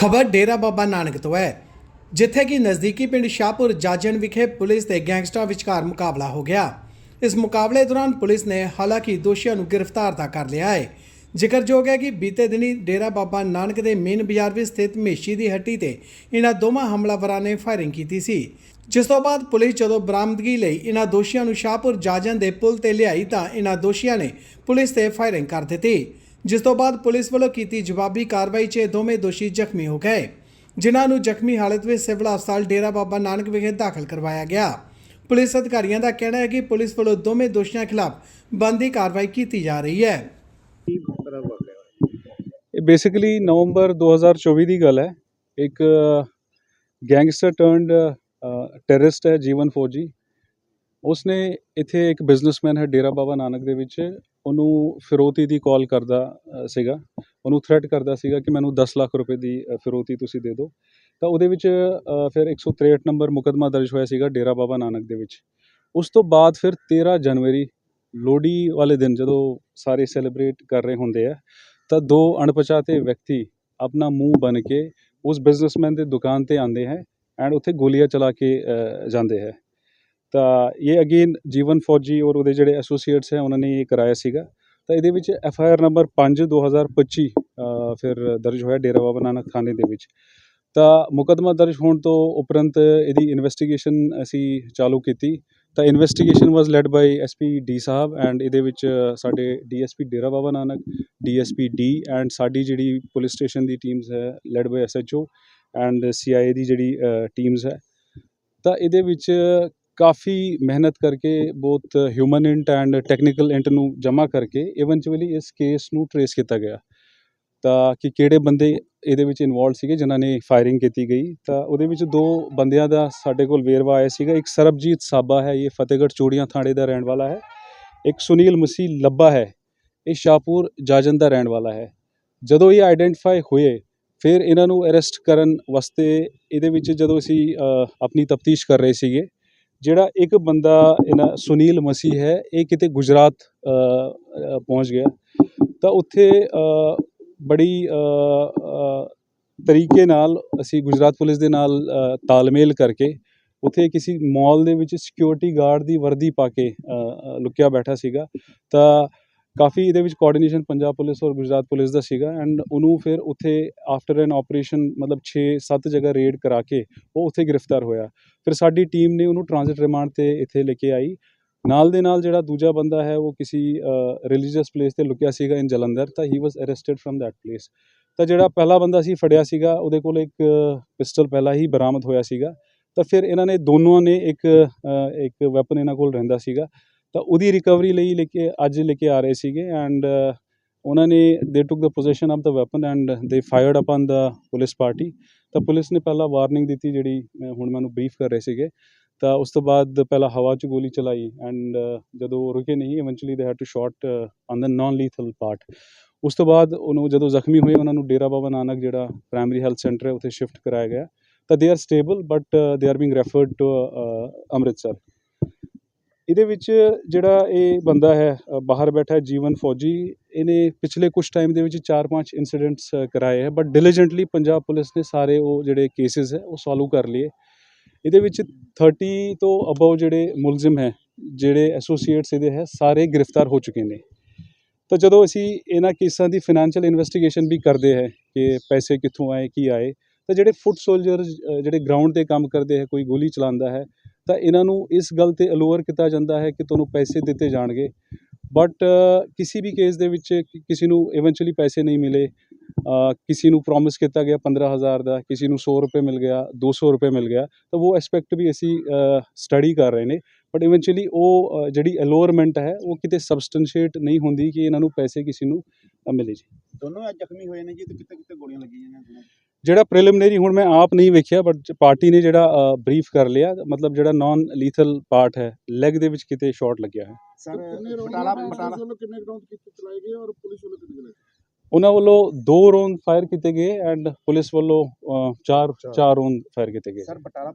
ਖਬਰ ਡੇਰਾ ਬਾਬਾ ਨਾਨਕ ਤੋਂ ਹੈ, ਜਿੱਥੇ ਕਿ ਨਜ਼ਦੀਕੀ ਪਿੰਡ ਸ਼ਾਹਪੁਰ ਜਾਜਨ ਵਿਖੇ ਪੁਲਿਸ ਤੇ ਗੈਂਗਸਟਰਾਂ ਵਿਚਕਾਰ ਮੁਕਾਬਲਾ ਹੋ ਗਿਆ। ਇਸ ਮੁਕਾਬਲੇ ਦੌਰਾਨ ਪੁਲਿਸ ਨੇ ਹਾਲਾਂਕਿ ਦੋਸ਼ੀਆਂ ਨੂੰ ਗ੍ਰਿਫਤਾਰ ਤਾਂ ਕਰ ਲਿਆ ਹੈ। ਜ਼ਿਕਰਯੋਗ ਹੈ ਕਿ ਬੀਤੇ ਦਿਨੀ ਡੇਰਾ ਬਾਬਾ ਨਾਨਕ ਦੇ ਮੇਨ ਬਾਜ਼ਾਰ ਵਿੱਚ ਸਥਿਤ ਮੇਸ਼ੀ ਦੀ ਹੱਟੀ ਤੇ ਇਹਨਾਂ ਦੋਵਾਂ ਹਮਲਾਵਰਾਂ ਨੇ ਫਾਇਰਿੰਗ ਕੀਤੀ ਸੀ। ਜਿਸ ਤੋਂ ਬਾਅਦ ਪੁਲਿਸ ਜਦੋਂ ਬਰਾਮਦਗੀ ਲਈ ਇਹਨਾਂ ਦੋਸ਼ੀਆਂ ਨੂੰ ਸ਼ਾਹਪੁਰ ਜਾਜਨ ਦੇ ਪੁਲ ਤੇ ਲਿਆਈ ਤਾਂ ਇਹਨਾਂ ਦੋਸ਼ੀਆਂ ਨੇ ਪੁਲਿਸ ਤੇ ਫਾਇਰਿੰਗ ਕਰ ਦਿੱਤੀ। ਜਿਸ ਤੋਂ ਬਾਅਦ ਪੁਲਿਸ ਵੱਲੋਂ ਕੀਤੀ ਜਵਾਬੀ ਕਾਰਵਾਈ 'ਚ ਦੋਵੇਂ ਦੋਸ਼ੀ ਜ਼ਖਮੀ ਹੋ ਗਏ। ਜਿਨ੍ਹਾਂ ਨੂੰ ਜ਼ਖਮੀ ਹਾਲਤ ਵਿੱਚ ਸਿਵਲ ਹਸਪਤਾਲ ਡੇਰਾ ਬਾਬਾ ਨਾਨਕ ਵਿਖੇ ਦਾਖਲ ਕਰਵਾਇਆ ਗਿਆ। ਪੁਲਿਸ ਅਧਿਕਾਰੀਆਂ ਦਾ ਕਹਿਣਾ ਹੈ ਕਿ ਪੁਲਿਸ ਵੱਲੋਂ ਦੋਵੇਂ ਦੋਸ਼ੀਆਂ ਖਿਲਾਫ ਬੰਦੀ ਕਾਰਵਾਈ ਕੀਤੀ ਜਾ ਰਹੀ ਹੈ। ਇਹ ਬੇਸਿਕਲੀ ਨਵੰਬਰ 2024 ਦੀ ਗੱਲ ਹੈ। ਇੱਕ ਗੈਂਗਸਟਰ ਟਰਨਡ ਟੈਰਰਿਸਟ ਹੈ ਜੀਵਨ ਫੌਜੀ। ਉਸਨੇ ਇੱਥੇ ਇੱਕ ਬਿਜ਼ਨਸਮੈਨ ਹੈ ਡੇਰਾ ਬਾਬਾ ਨਾਨਕ ਦੇ ਵਿੱਚ। ਉਹਨੂੰ ਫਿਰੋਤੀ ਦੀ ਕਾਲ ਕਰਦਾ ਸੀਗਾ। ਉਹਨੂੰ ਥ੍ਰੈਟ ਕਰਦਾ ਸੀਗਾ ਕਿ ਮੈਨੂੰ 10 ਲੱਖ ਰੁਪਏ ਦੀ ਫਿਰੋਤੀ ਤੁਸੀਂ ਦੇ ਦਿਓ। ਤਾਂ ਉਹਦੇ ਵਿੱਚ ਅ, ਫਿਰ 163 ਨੰਬਰ ਮੁਕੱਦਮਾ ਦਰਜ ਹੋਇਆ ਸੀਗਾ ਡੇਰਾ ਬਾਬਾ ਨਾਨਕ ਦੇ ਵਿੱਚ। ਉਸ ਤੋਂ ਬਾਅਦ ਫਿਰ 13 ਜਨਵਰੀ ਲੋਹੜੀ ਵਾਲੇ ਦਿਨ ਜਦੋਂ ਸਾਰੇ ਸੈਲੀਬ੍ਰੇਟ ਕਰ ਰਹੇ ਹੁੰਦੇ ਆ ਤਾਂ ਦੋ ਅਣਪਛਾਤੇ ਵਿਅਕਤੀ ਆਪਣਾ ਮੂੰਹ ਬਨ ਕੇ ਉਸ ਬਿਜ਼ਨਸਮੈਨ ਦੇ ਦੁਕਾਨ ਤੇ ਆਉਂਦੇ ਹੈ ਐਂਡ ਉੱਥੇ ਗੋਲੀਆਂ ਚਲਾ ਕੇ ਜਾਂਦੇ ਹੈ। ਤਾਂ ਇਹ ਅਗੇਨ ਜੀਵਨ ਫੌਜੀ ਔਰ ਉਹਦੇ ਜਿਹੜੇ ਐਸੋਸੀਏਟਸ ਹੈ ਉਹਨਾਂ ਨੇ ਇਹ ਕਰਾਇਆ ਸੀਗਾ। ਤਾਂ ਇਹਦੇ ਵਿੱਚ ਐਫ ਆਈ ਆਰ ਨੰਬਰ 5 2025 ਅ, ਫਿਰ ਦਰਜ ਹੋਇਆ ਡੇਰਾ ਬਾਬਾ ਨਾਨਕ ਥਾਣੇ ਦੇ ਵਿੱਚ। ਤਾਂ ਮੁਕੱਦਮਾ ਦਰਜ ਹੋਣ ਤੋਂ ਉਪਰੰਤ ਇਹਦੀ ਇਨਵੈਸਟੀਗੇਸ਼ਨ ਅਸੀਂ ਚਾਲੂ ਕੀਤੀ। ਤਾਂ investigation was led by SP D Sahib and ਇਹਦੇ ਵਿੱਚ ਸਾਡੇ DSP Dera Baba Nanak DSP D and ਸਾਡੀ ਜਿਹੜੀ ਪੁਲਿਸ ਸਟੇਸ਼ਨ ਦੀ ਟੀਮਸ ਹੈ led by SHO and CIA ਦੀ ਜਿਹੜੀ ਟੀਮਸ ਹੈ। ਤਾਂ ਇਹਦੇ ਵਿੱਚ ਕਾਫੀ ਮਿਹਨਤ ਕਰਕੇ ਬਹੁਤ ਹਿਊਮਨ ਇੰਟ ਐਂਡ ਟੈਕਨੀਕਲ ਇੰਟ ਨੂੰ ਜਮ੍ਹਾਂ ਕਰਕੇ ਇਵੈਂਚੁਅਲੀ ਇਸ ਕੇਸ ਨੂੰ ਟਰੇਸ ਕੀਤਾ ਗਿਆ। ਤਾਂ ਕਿ ਕਿਹੜੇ ਬੰਦੇ ਇਹਦੇ ਵਿੱਚ ਇਨਵੋਲਡ ਸੀਗੇ, ਜਿਨ੍ਹਾਂ ਨੇ ਫਾਇਰਿੰਗ ਕੀਤੀ ਗਈ, ਤਾਂ ਉਹਦੇ ਵਿੱਚ ਦੋ ਬੰਦਿਆਂ ਦਾ ਸਾਡੇ ਕੋਲ ਵੇਰਵਾ ਆਇਆ ਸੀਗਾ। ਇੱਕ ਸਰਬਜੀਤ ਸਾਬਾ ਹੈ, ਇਹ ਫਤਿਹਗੜ੍ਹ ਚੂੜੀਆਂ ਥਾਣੇ ਦਾ ਰਹਿਣ ਵਾਲਾ ਹੈ। ਇੱਕ ਸੁਨੀਲ ਮਸੀਹ ਲੱਭਾ ਹੈ, ਇਹ ਸ਼ਾਹਪੁਰ ਜਾਜਨ ਦਾ ਰਹਿਣ ਵਾਲਾ ਹੈ। ਜਦੋਂ ਇਹ ਆਈਡੈਂਟੀਫਾਈ ਹੋਏ, ਫਿਰ ਇਹਨਾਂ ਨੂੰ ਅਰੈਸਟ ਕਰਨ ਵਾਸਤੇ ਇਹਦੇ ਵਿੱਚ ਜਦੋਂ ਅਸੀਂ ਆਪਣੀ ਤਫਤੀਸ਼ ਕਰ ਰਹੇ ਸੀਗੇ ਜਿਹੜਾ ਇੱਕ ਬੰਦਾ ਇਹਨਾਂ ਸੁਨੀਲ ਮਸੀ ਹੈ, ਇਹ ਕਿਤੇ ਗੁਜਰਾਤ ਪਹੁੰਚ ਗਿਆ। ਤਾਂ ਉੱਥੇ ਬੜੀ ਤਰੀਕੇ ਨਾਲ ਅਸੀਂ ਗੁਜਰਾਤ ਪੁਲਿਸ ਦੇ ਨਾਲ ਤਾਲਮੇਲ ਕਰਕੇ ਉੱਥੇ ਕਿਸੇ ਮਾਲ ਦੇ ਵਿੱਚ ਸਿਕਿਉਰਿਟੀ ਗਾਰਡ ਦੀ ਵਰਦੀ ਪਾ ਕੇ ਲੁਕਿਆ ਬੈਠਾ ਸੀਗਾ। ਤਾਂ ਕਾਫੀ ਇਹਦੇ ਵਿੱਚ ਕੋਆਰਡੀਨੇਸ਼ਨ ਪੰਜਾਬ ਪੁਲਿਸ ਔਰ ਗੁਜਰਾਤ ਪੁਲਿਸ ਦਾ ਸੀਗਾ ਐਂਡ ਉਹਨੂੰ ਫਿਰ ਉੱਥੇ ਆਫਟਰ ਐਨ ਆਪਰੇਸ਼ਨ ਮਤਲਬ 6-7 ਜਗ੍ਹਾ ਰੇਡ ਕਰਾ ਕੇ ਉਹ ਉੱਥੇ ਗ੍ਰਿਫਤਾਰ ਹੋਇਆ। ਫਿਰ ਸਾਡੀ ਟੀਮ ਨੇ ਉਹਨੂੰ ਟ੍ਰਾਂਜ਼ਿਟ ਰਿਮਾਂਡ ਤੇ ਇੱਥੇ ਲੈ ਕੇ ਆਈ। ਨਾਲ ਦੇ ਨਾਲ ਜਿਹੜਾ ਦੂਜਾ ਬੰਦਾ ਹੈ ਉਹ ਕਿਸੇ ਰਿਲੀਜੀਅਸ ਪਲੇਸ ਤੇ ਲੁਕਿਆ ਸੀਗਾ ਇਨ ਜਲੰਧਰ ਤਾਂ he was arrested from that place ਤਾਂ ਜਿਹੜਾ ਪਹਿਲਾ ਬੰਦਾ ਸੀ, ਫੜਿਆ ਸੀਗਾ, ਉਹਦੇ ਕੋਲ ਇੱਕ ਪਿਸਟਲ ਪਹਿਲਾਂ ਹੀ ਬਰਾਮਦ ਹੋਇਆ ਸੀਗਾ। ਤਾਂ ਫਿਰ ਇਹਨਾਂ ਨੇ, ਦੋਨੋਂ ਨੇ ਇੱਕ ਇੱਕ ਵੈਪਨ ਇਹਨਾਂ ਕੋਲ ਰਹਿੰਦਾ ਸੀਗਾ। ਤਾਂ ਉਹਦੀ ਰਿਕਵਰੀ ਲਈ ਲੈ ਕੇ ਅੱਜ ਲੈ ਕੇ ਆ ਰਹੇ ਸੀਗੇ ਐਂਡ ਉਹਨਾਂ ਨੇ they took the position of the weapon and they fired upon the police party ਤਾਂ ਪੁਲਿਸ ਨੇ ਪਹਿਲਾਂ ਵਾਰਨਿੰਗ ਦਿੱਤੀ ਜਿਹੜੀ ਅ, ਹੁਣ ਮੈਨੂੰ ਬਰੀਫ ਕਰ ਰਹੇ ਸੀਗੇ। ਤਾਂ ਉਸ ਤੋਂ ਬਾਅਦ ਪਹਿਲਾਂ ਹਵਾ 'ਚ ਗੋਲੀ ਚਲਾਈ ਐਂਡ ਜਦੋਂ ਉਹ ਰੁਕੇ ਨਹੀਂ eventually they had to shot on the non lethal part ਉਸ ਤੋਂ ਬਾਅਦ ਉਹਨੂੰ ਜਦੋਂ ਜ਼ਖਮੀ ਹੋਏ ਉਹਨਾਂ ਨੂੰ ਡੇਰਾ ਬਾਬਾ ਨਾਨਕ ਜਿਹੜਾ ਪ੍ਰਾਇਮਰੀ ਹੈਲਥ ਸੈਂਟਰ ਹੈ ਉੱਥੇ ਸ਼ਿਫਟ ਕਰਾਇਆ ਗਿਆ। ਤਾਂ they are stable but they are being referred to Amritsar. ਇਹਦੇ ਵਿੱਚ ਜਿਹੜਾ ਇਹ ਬੰਦਾ ਹੈ ਬਾਹਰ ਬੈਠਾ ਜੀਵਨ ਫੌਜੀ, ਇਹਨੇ ਪਿਛਲੇ ਕੁਝ ਟਾਈਮ ਦੇ ਵਿੱਚ 4-5 ਇਨਸੀਡੈਂਟਸ ਕਰਾਏ ਹੈ ਬਟ ਡਿਲੀਜੈਂਟਲੀ ਪੰਜਾਬ ਪੁਲਿਸ ਨੇ ਸਾਰੇ ਉਹ ਜਿਹੜੇ ਕੇਸਿਸ ਹੈ, ਉਹ ਸੋਲਵ ਕਰ ਲਏ ਇਹਦੇ ਵਿੱਚ 30 ਤੋਂ ਅਬਵ ਜਿਹੜੇ ਮੁਲਜ਼ਮ ਹੈ, ਜਿਹੜੇ ਐਸੋਸੀਏਟਸ ਇਹਦੇ ਹੈ, ਸਾਰੇ ਗ੍ਰਿਫਤਾਰ ਹੋ ਚੁੱਕੇ ਨੇ। ਤਾਂ ਜਦੋਂ ਅਸੀਂ ਇਹਨਾਂ ਕੇਸਾਂ ਦੀ ਫਾਈਨੈਂਸ਼ੀਅਲ ਇਨਵੈਸਟੀਗੇਸ਼ਨ ਵੀ ਕਰਦੇ ਹੈ ਕਿ ਪੈਸੇ ਕਿੱਥੋਂ ਆਏ, ਕੀ ਆਏ, ਤਾਂ ਜਿਹੜੇ ਫੁੱਟ ਸੋਲਜਰਸ ਜਿਹੜੇ ਗਰਾਊਂਡ ਤੇ ਕੰਮ ਕਰਦੇ ਹੈ, ਕੋਈ ਗੋਲੀ ਚਲਾਉਂਦਾ ਹੈ ਤਾਂ ਇਹਨਾਂ ਨੂੰ ਇਸ ਗੱਲ ਤੇ ਅਲੋਅਰ ਕੀਤਾ ਜਾਂਦਾ ਹੈ ਕਿ ਤੁਹਾਨੂੰ ਪੈਸੇ ਦਿੱਤੇ ਜਾਣਗੇ। ਬਟ ਕਿਸੇ ਵੀ ਕੇਸ ਦੇ ਵਿੱਚ ਕਿਸੇ ਨੂੰ ਇਵੈਂਚੁਅਲੀ ਪੈਸੇ ਨਹੀਂ ਮਿਲੇ ਕਿਸੇ ਨੂੰ ਪ੍ਰੋਮਿਸ ਕੀਤਾ ਗਿਆ 15000 ਦਾ, ਕਿਸੇ ਨੂੰ 100 ਰੁਪਏ ਮਿਲ ਗਿਆ 200 ਰੁਪਏ ਮਿਲ ਗਿਆ, ਤਾਂ ਉਹ ਐਸਪੈਕਟ ਵੀ ਅਸੀਂ ਸਟੱਡੀ ਕਰ ਰਹੇ ਨੇ। ਬਟ ਇਵੈਂਚੁਅਲੀ ਉਹ ਜਿਹੜੀ ਅਲੋਅਰਮੈਂਟ ਹੈ, ਉਹ ਕਿਤੇ ਸਬਸਟੈਂਸ਼ੀਏਟ ਨਹੀਂ ਹੁੰਦੀ ਕਿ ਇਹਨਾਂ ਨੂੰ ਪੈਸੇ ਕਿਸੇ ਨੂੰ ਮਿਲੇ ਜੀ। ਦੋਨੋਂ ਅੱਜ ਜ਼ਖਮੀ ਹੋਏ ਨੇ ਜੀ ਤੇ ਕਿੱਥੇ ਕਿੱਥੇ ਗੋਲੀਆਂ ਲੱਗੀਆਂ ਨੇ? ਜਿਹੜਾ ਪ੍ਰੀਲਿਮਿਨਰੀ ਹੁਣ ਮੈਂ ਆਪ ਨਹੀਂ ਵੇਖਿਆ ਬਟ ਪਾਰਟੀ ਨੇ ਜਿਹੜਾ ਬਰੀਫ ਕਰ ਲਿਆ ਮਤਲਬ ਜਿਹੜਾ ਨਾਨ ਲੀਥਲ ਪਾਰਟ ਹੈ ਲੈਗ ਦੇ ਵਿੱਚ ਕਿਤੇ ਸ਼ਾਟ ਲੱਗਿਆ ਹੈ। ਸਰ ਬਟਾਲਾ ਬਟਾਲਾ ਵੱਲੋਂ ਕਿੰਨੇ ਰਾਉਂਡ ਕੀਤੇ ਚਲਾਏ ਗਏ ਔਰ ਪੁਲਿਸ ਵੱਲੋਂ ਕਿੰਨੇ ਚਲਾਏ ਉਹਨਾਂ ਵੱਲੋਂ ਦੋ ਰੌਂਦ ਫਾਇਰ ਕੀਤੇ ਗਏ ਐਂਡ ਪੁਲਿਸ ਵੱਲੋਂ ਚਾਰ ਚਾਰ। ਰੌਂਦ ਫਾਇਰ ਕੀਤੇ ਗਏ। ਸਰ ਬਟਾਲਾ